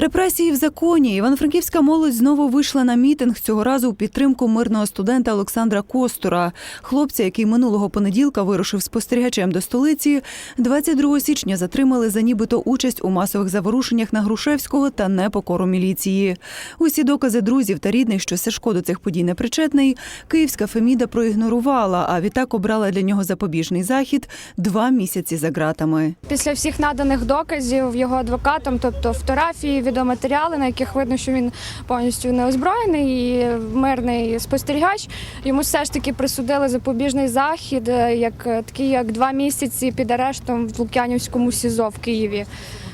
Репресії в законі. Івано-Франківська молодь знову вийшла на мітинг цього разу у підтримку мирного студента Олександра Костура, хлопця, який минулого понеділка вирушив спостерігачем до столиці. 22 січня затримали за нібито участь у масових заворушеннях на Грушевського та непокору міліції. Усі докази друзів та рідних, що Сашко до цих подій не причетний, київська Феміда проігнорувала, а відтак обрала для нього запобіжний захід два місяці за ґратами. Після всіх наданих доказів його адвокатам, тобто фотографії, відеоматеріали, на яких видно, що він повністю неозброєний і мирний спостерігач, йому все ж таки присудили запобіжний захід, е, як такі, такий як два місяці під арештом в Лук'янівському СІЗО в Києві.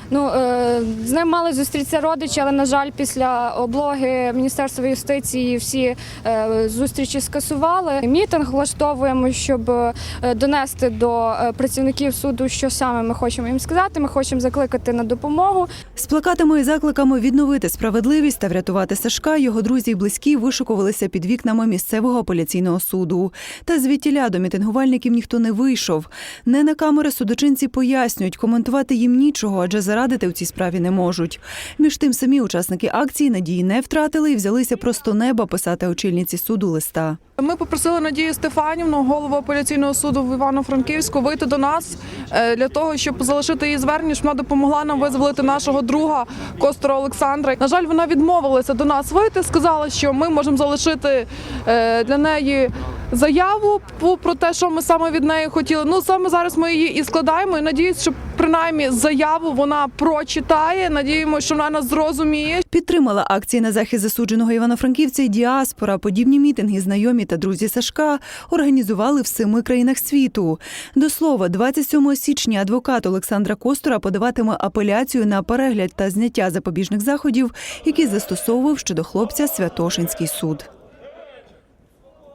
Ну е, з ним мали зустрітися родичі, але на жаль, після облоги Міністерства юстиції всі е, зустрічі скасували. Мітинг влаштовуємо, щоб е, донести до працівників суду, що саме ми хочемо їм сказати. Ми хочемо закликати на допомогу. З плакатами і закликами відновити справедливість та врятувати Сашка його друзі і близькі вишукувалися під вікнами місцевого апеляційного суду. Та звідтіля до мітингувальників ніхто не вийшов. Не на камери судочинці пояснюють, коментувати їм нічого, адже зарадити в цій справі не можуть. Між тим самі учасники акції надії не втратили і взялися просто неба писати очільниці суду листа. Ми попросили Надію Стефанівну, голову апеляційного суду в Івано-Франківську, вийти до нас е, для того, щоб залишити її звернення, щоб вона допомогла нам визволити нашого друга Костора Олександра. На жаль, вона відмовилася до нас вийти. Сказала, що ми можемо залишити е, для неї заяву про те, що ми саме від неї хотіли. Ну саме зараз ми її і складаємо. І надіюсь, що принаймні заяву вона прочитає. Надіємося, що вона нас зрозуміє. Підтримала акції на захист засудженого івано-франківця і діаспора. Подібні мітинги знайомі та друзі Сашка організували в семи країнах світу. До слова, 27 січня адвокат Олександра Костура подаватиме апеляцію на перегляд та зняття запобіжних заходів, які застосовував щодо хлопця Святошинський суд.